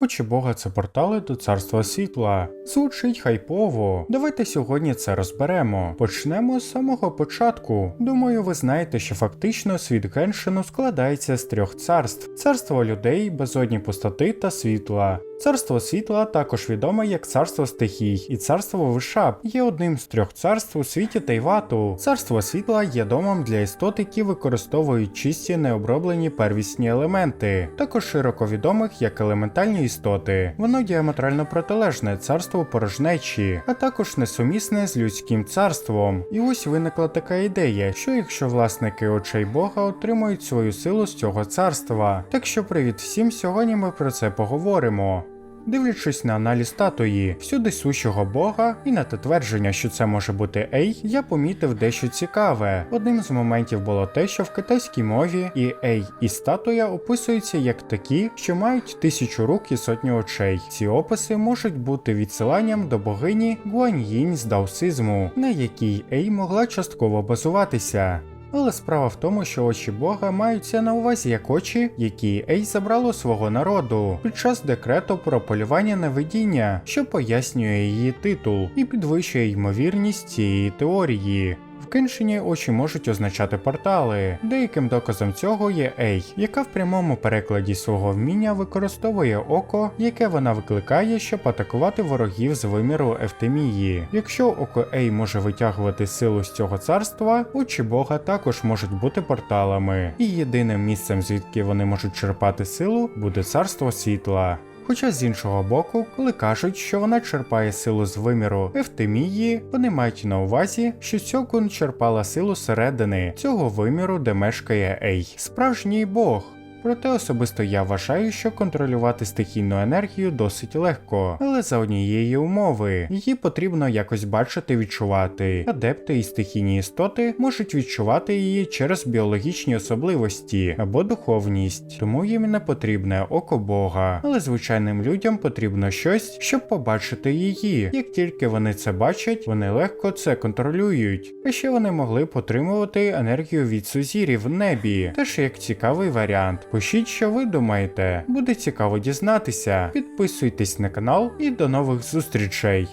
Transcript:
Очі Бога це портали до царства світла. Звучить хайпово. Давайте сьогодні це розберемо. Почнемо з самого початку. Думаю, ви знаєте, що фактично світ Геншину складається з трьох царств: царство людей, безодні пустоти та світла. Царство світла також відоме як царство стихій, і царство Вишап є одним з трьох царств у світі Тайвату. Царство світла є домом для істот, які використовують чисті необроблені первісні елементи, також широко відомих як елементальні істоти. Воно діаметрально протилежне царству порожнечі, а також несумісне з людським царством. І ось виникла така ідея, що якщо власники очей Бога отримують свою силу з цього царства. Так що привіт всім, сьогодні ми про це поговоримо. Дивлячись на аналіз статуї, всюди сущого бога і на те твердження, що це може бути Ей, я помітив дещо цікаве. Одним з моментів було те, що в китайській мові і Ей, і статуя описуються як такі, що мають тисячу рук і сотню очей. Ці описи можуть бути відсиланням до богині Гуаньїнь з даосизму, на якій Ей могла частково базуватися. Але справа в тому, що очі Бога маються на увазі як очі, які Ей забрало свого народу під час декрету про полювання на видіння, що пояснює її титул і підвищує ймовірність цієї теорії. В очі можуть означати портали. Деяким доказом цього є Ей, яка в прямому перекладі свого вміння використовує око, яке вона викликає, щоб атакувати ворогів з виміру Ефтемії. Якщо око Ей може витягувати силу з цього царства, очі Бога також можуть бути порталами, і єдиним місцем, звідки вони можуть черпати силу, буде царство світла. Хоча з іншого боку, коли кажуть, що вона черпає силу з виміру Евтимії, вони мають на увазі, що Сьокун черпала силу середини цього виміру, де мешкає Ей, справжній бог. Проте особисто я вважаю, що контролювати стихійну енергію досить легко, але за однієї умови її потрібно якось бачити відчувати. Адепти і стихійні істоти можуть відчувати її через біологічні особливості або духовність, тому їм не потрібне око Бога. Але звичайним людям потрібно щось, щоб побачити її. Як тільки вони це бачать, вони легко це контролюють. А ще вони могли б отримувати енергію від сузірів в небі, теж як цікавий варіант. Пишіть, що ви думаєте. Буде цікаво дізнатися. Підписуйтесь на канал і до нових зустрічей.